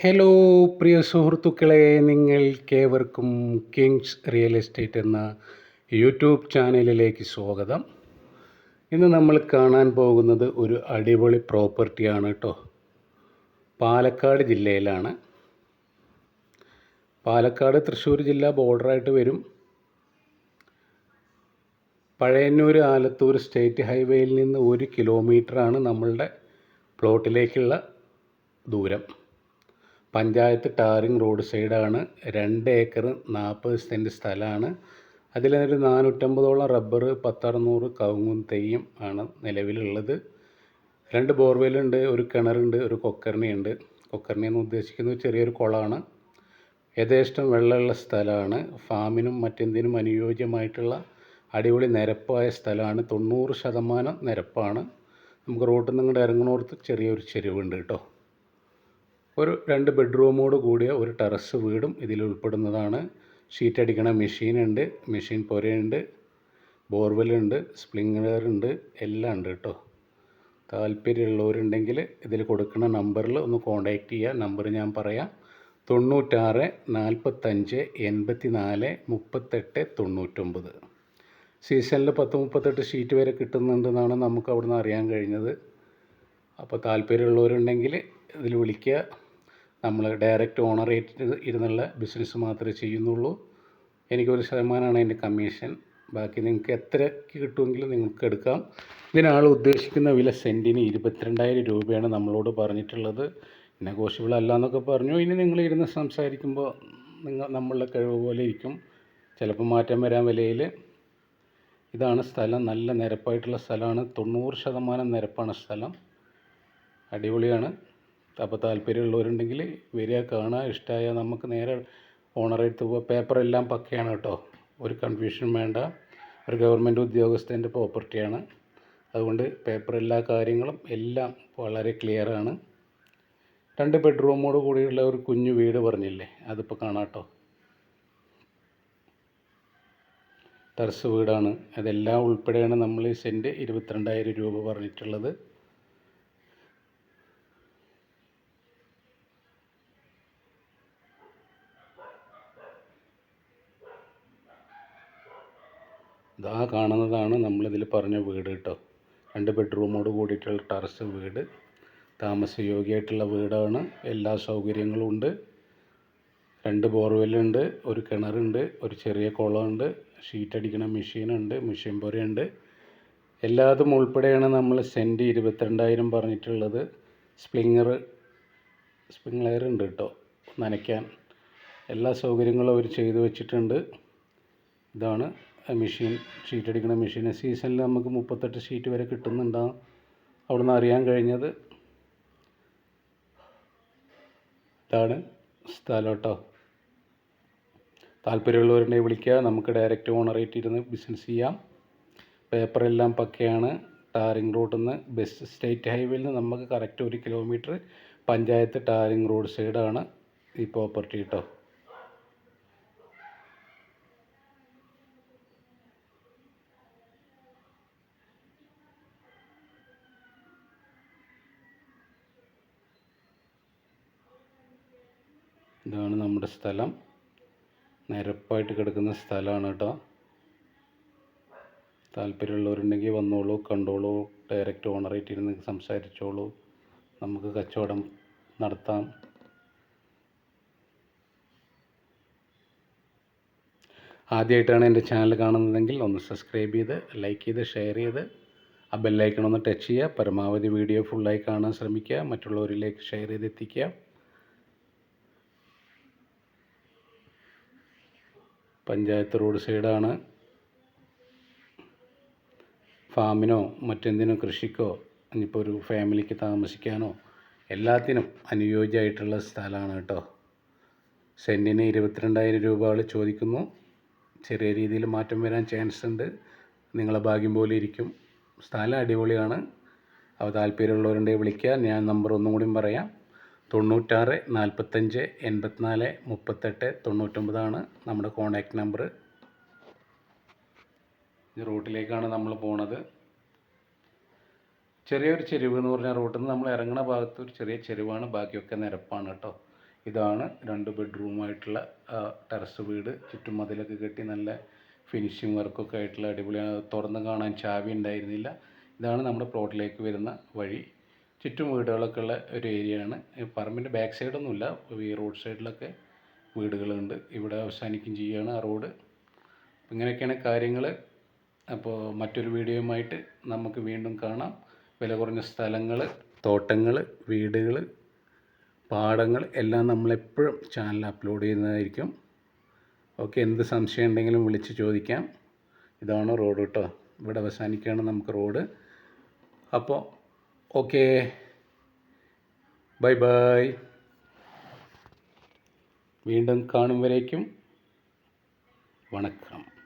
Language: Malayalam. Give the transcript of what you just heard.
ഹലോ പ്രിയ സുഹൃത്തുക്കളെ നിങ്ങൾ കേവർക്കും കിങ്സ് റിയൽ എസ്റ്റേറ്റ് എന്ന യൂട്യൂബ് ചാനലിലേക്ക് സ്വാഗതം. ഇന്ന് നമ്മൾ കാണാൻ പോകുന്നത് ഒരു അടിപൊളി പ്രോപ്പർട്ടിയാണ് കേട്ടോ. പാലക്കാട് ജില്ലയിലാണ്. പാലക്കാട് തൃശ്ശൂർ ജില്ല ബോർഡറായിട്ട് വരും. പഴയന്നൂർ ആലത്തൂർ സ്റ്റേറ്റ് ഹൈവേയിൽ നിന്ന് ഒരു കിലോമീറ്ററാണ് നമ്മളുടെ പ്ലോട്ടിലേക്കുള്ള ദൂരം. പഞ്ചായത്ത് ടാറിങ് റോഡ് സൈഡാണ് രണ്ട് ഏക്കർ നാൽപ്പത് സെന്റ് സ്ഥലമാണ്. അതിലൊരു നാനൂറ്റമ്പതോളം റബ്ബർ പത്തറുന്നൂറ് കവുങ്ങും തെയ്യും ആണ് നിലവിലുള്ളത്. രണ്ട് ബോർവെല്ലുണ്ട് ഒരു കിണറുണ്ട് ഒരു കൊക്കർണിയുണ്ട്. കൊക്കർണി എന്ന് ഉദ്ദേശിക്കുന്നത് ചെറിയൊരു കുളമാണ്. യഥേഷ്ടം വെള്ളമുള്ള സ്ഥലമാണ്. ഫാമിനും മറ്റെന്തിനും അനുയോജ്യമായിട്ടുള്ള അടിപൊളി നിരപ്പായ സ്ഥലമാണ്. തൊണ്ണൂറ് ശതമാനം നിരപ്പാണ്. നമുക്ക് റോട്ടിൽ നിന്ന് ഇങ്ങോട്ട് ഇറങ്ങുന്നിടത്ത് ചെറിയൊരു ചെരുവുണ്ട് കേട്ടോ. ഒരു രണ്ട് ബെഡ്റൂമോട് കൂടിയ ഒരു ടെറസ് വീടും ഇതിൽ ഉൾപ്പെടുന്നതാണ്. ഷീറ്റ് അടിക്കണ മെഷീനുണ്ട് മെഷീൻ പുരയുണ്ട് ബോർവെല്ലുണ്ട് ഉണ്ട് എല്ലാം ഉണ്ട് കേട്ടോ. താല്പര്യമുള്ളവരുണ്ടെങ്കിൽ ഇതിൽ കൊടുക്കുന്ന നമ്പറിൽ ഒന്ന് കോൺടാക്റ്റ് ചെയ്യുക. നമ്പർ ഞാൻ പറയാം തൊണ്ണൂറ്റാറ് നാൽപ്പത്തഞ്ച് എൺപത്തി നാല് മുപ്പത്തെട്ട് തൊണ്ണൂറ്റൊമ്പത്. സീസണിൽ പത്ത് മുപ്പത്തെട്ട് ഷീറ്റ് വരെ കിട്ടുന്നുണ്ടെന്നാണ് നമുക്ക് അവിടുന്ന് അറിയാൻ കഴിഞ്ഞത്. അപ്പോൾ താല്പര്യമുള്ളവരുണ്ടെങ്കിൽ ഇതിൽ വിളിക്കുക. നമ്മൾ ഡയറക്റ്റ് ഓണറേറ്റ് ഇരുന്നുള്ള ബിസിനസ് മാത്രമേ ചെയ്യുന്നുള്ളൂ. എനിക്കൊരു ശതമാനമാണ് അതിന്റെ കമ്മീഷൻ ബാക്കി നിങ്ങൾക്ക് എത്ര കിട്ടുമെങ്കിലും നിങ്ങൾക്ക് എടുക്കാം. ഇതിനാൾ ഉദ്ദേശിക്കുന്ന വില സെന്റിന് ഇരുപത്തിരണ്ടായിരം രൂപയാണ് നമ്മളോട് പറഞ്ഞിട്ടുള്ളത്. നെഗോഷ്യബിൾ അല്ല എന്നൊക്കെ പറഞ്ഞു. ഇനി നിങ്ങൾ ഇരുന്ന് സംസാരിക്കുമ്പോൾ നിങ്ങൾ നമ്മളുടെ കഴിവ് പോലെ ഇരിക്കും. ചിലപ്പോൾ മാറ്റം വരാൻ വിലയിൽ ഇതാണ് സ്ഥലം. നല്ല നിരപ്പായിട്ടുള്ള സ്ഥലമാണ്. തൊണ്ണൂറ് ശതമാനം നിരപ്പാണ് സ്ഥലം. അടിപൊളിയാണ്. അപ്പോൾ താല്പര്യമുള്ളവരുണ്ടെങ്കിൽ വരിക കാണുക ഇഷ്ടമായ നമുക്ക് നേരെ ഓണറെടുത്ത് പോവുക. പേപ്പറെല്ലാം പക്കയാണ് കേട്ടോ. ഒരു കൺഫ്യൂഷൻ വേണ്ട. ഒരു ഗവൺമെന്റ് ഉദ്യോഗസ്ഥന്റെ പ്രോപ്പർട്ടിയാണ് അതുകൊണ്ട് പേപ്പർ എല്ലാ കാര്യങ്ങളും എല്ലാം വളരെ ക്ലിയറാണ് രണ്ട് ബെഡ്റൂമോട് കൂടിയുള്ള ഒരു കുഞ്ഞു വീട് പറഞ്ഞില്ലേ? അതിപ്പോൾ കാണാം കേട്ടോ. ടെറസ് വീടാണ്. അതെല്ലാം ഉൾപ്പെടെയാണ് നമ്മൾ സെന്റ് ഇരുപത്തിരണ്ടായിരം രൂപ പറഞ്ഞിട്ടുള്ളത്. ഇതാ കാണുന്നതാണ് നമ്മളിതിൽ പറഞ്ഞ വീട് കേട്ടോ. രണ്ട് ബെഡ്റൂമോട് കൂടിയിട്ടുള്ള ടെറസ് വീട്. താമസയോഗ്യമായിട്ടുള്ള വീടാണ്. എല്ലാ സൗകര്യങ്ങളും ഉണ്ട്. രണ്ട് ബോർവെല്ലുണ്ട് ഒരു കിണറുണ്ട് ഒരു ചെറിയ കുളമുണ്ട് ഷീറ്റടിക്കണ മെഷീനുണ്ട് മെഷീൻ പുരയുണ്ട്. എല്ലാതും ഉൾപ്പെടെയാണ് നമ്മൾ സെന്റ് ഇരുപത്തിരണ്ടായിരം പറഞ്ഞിട്ടുള്ളത്. സ്പ്ലിങ്ങറ് സ്പ്രിംഗ്ലർ ഉണ്ട് കേട്ടോ നനയ്ക്കാൻ. എല്ലാ സൗകര്യങ്ങളും അവർ ചെയ്തു വെച്ചിട്ടുണ്ട്. ഇതാണ് മെഷീൻ ഷീറ്റ് അടിക്കുന്ന മെഷീൻ സീസണിൽ നമുക്ക് മുപ്പത്തെട്ട് ഷീറ്റ് വരെ കിട്ടുന്നുണ്ടാകും നിന്ന് അറിയാൻ കഴിഞ്ഞത് ഇതാണ് സ്ഥലം കേട്ടോ താല്പര്യമുള്ളവരുണ്ടെങ്കിൽ വിളിക്കുക. നമുക്ക് ഡയറക്റ്റ് ഓണറേറ്റ് ഇരുന്ന് ബിസിനസ് ചെയ്യാം. പേപ്പറെല്ലാം പക്കയാണ്. ടാറിംഗ് റോഡിൽ നിന്ന് ബസ് സ്റ്റേറ്റ് ഹൈവേയിൽ നിന്ന് നമുക്ക് കറക്റ്റ് ഒരു കിലോമീറ്റർ പഞ്ചായത്ത് ടാറിംഗ് റോഡ് സൈഡാണ് ഈ പ്രോപ്പർട്ടി കേട്ടോ ഇതാണ് നമ്മുടെ സ്ഥലം. നിരപ്പായിട്ട് കിടക്കുന്ന സ്ഥലമാണ് കേട്ടോ. താല്പര്യമുള്ളവരുണ്ടെങ്കിൽ വന്നോളൂ കണ്ടോളൂ ഡയറക്റ്റ് ഓണറായിട്ട് ഇരുന്ന് സംസാരിച്ചോളൂ. നമുക്ക് കച്ചവടം നടത്താം. ആദ്യമായിട്ടാണ് എന്റെ ചാനൽ കാണുന്നതെങ്കിൽ ഒന്ന് സബ്സ്ക്രൈബ് ചെയ്ത് ലൈക്ക് ചെയ്ത് ഷെയർ ചെയ്ത് ആ ബെല്ലൈക്കൺ ഒന്ന് ടച്ച് ചെയ്യുക. പരമാവധി വീഡിയോ ഫുള്ളായി കാണാൻ ശ്രമിക്കുക. മറ്റുള്ളവരിലേക്ക് ഷെയർ ചെയ്ത് എത്തിക്കുക പഞ്ചായത്ത് റോഡ് സൈഡാണ്. ഫാമിനോ മറ്റെന്തിനോ കൃഷിക്കോ ഇനിയിപ്പോൾ ഒരു ഫാമിലിക്ക് താമസിക്കാനോ എല്ലാത്തിനും അനുയോജ്യമായിട്ടുള്ള സ്ഥലമാണ് കേട്ടോ. സെന്റിന് ഇരുപത്തിരണ്ടായിരം രൂപകൾ ചോദിക്കുന്നു. ചെറിയ രീതിയിൽ മാറ്റം വരാൻ ചാൻസ് ഉണ്ട്. നിങ്ങളെ ഭാഗ്യം പോലെ ഇരിക്കും. സ്ഥലം അടിപൊളിയാണ്. അപ്പോൾ താല്പര്യമുള്ളവരുണ്ടെങ്കിൽ വിളിക്കുക ഞാൻ നമ്പർ ഒന്നും കൂടി പറയാം. തൊണ്ണൂറ്റാറ് നാൽപ്പത്തഞ്ച് എൺപത്തിനാല് മുപ്പത്തെട്ട് തൊണ്ണൂറ്റൊമ്പതാണ് നമ്മുടെ കോൺടാക്റ്റ് നമ്പർ ഈ റൂട്ടിലേക്കാണ് നമ്മൾ പോണത്. ചെറിയൊരു ചെരുവ് എന്ന് പറഞ്ഞ റോട്ടിൽ നിന്ന് നമ്മൾ ഇറങ്ങുന്ന ഭാഗത്ത് ഒരു ചെറിയ ചെരുവാണ്. ബാക്കിയൊക്കെ നിരപ്പാണ് കേട്ടോ. ഇതാണ് രണ്ട് ബെഡ്റൂമായിട്ടുള്ള ടെറസ് വീട്. ചുറ്റും മതിലൊക്കെ കെട്ടി നല്ല ഫിനിഷിങ് വർക്കൊക്കെ ആയിട്ടുള്ള അടിപൊളിയാണ്. തുറന്ന് കാണാൻ ചാവി ഉണ്ടായിരുന്നില്ല. ഇതാണ് നമ്മുടെ പ്ലോട്ടിലേക്ക് വരുന്ന വഴി. ചുറ്റും വീടുകളൊക്കെ ഉള്ള ഒരു ഏരിയയാണ്. പറമ്പിന്റെ ബാക്ക് സൈഡൊന്നുമില്ല ഈ റോഡ് സൈഡിലൊക്കെ വീടുകളുണ്ട്. ഇവിടെ അവസാനിക്കും ചെയ്യുകയാണ് ആ റോഡ് ഇങ്ങനെയൊക്കെയാണ് കാര്യങ്ങൾ. അപ്പോൾ മറ്റൊരു വീഡിയോയുമായിട്ട് നമുക്ക് വീണ്ടും കാണാം. വില കുറഞ്ഞ സ്ഥലങ്ങൾ തോട്ടങ്ങൾ വീടുകൾ പാടങ്ങൾ എല്ലാം നമ്മളെപ്പോഴും ചാനൽ അപ്ലോഡ് ചെയ്യുന്നതായിരിക്കും. ഓക്കെ എന്ത് സംശയം ഉണ്ടെങ്കിലും വിളിച്ച് ചോദിക്കാം. ഇതാണ് റോഡ് കേട്ടോ. ഇവിടെ അവസാനിക്കുകയാണ് നമുക്ക് റോഡ് അപ്പോൾ ഓക്കെ. Bye bye. വീണ്ടും കാണും വരേക്കും. വണക്കം.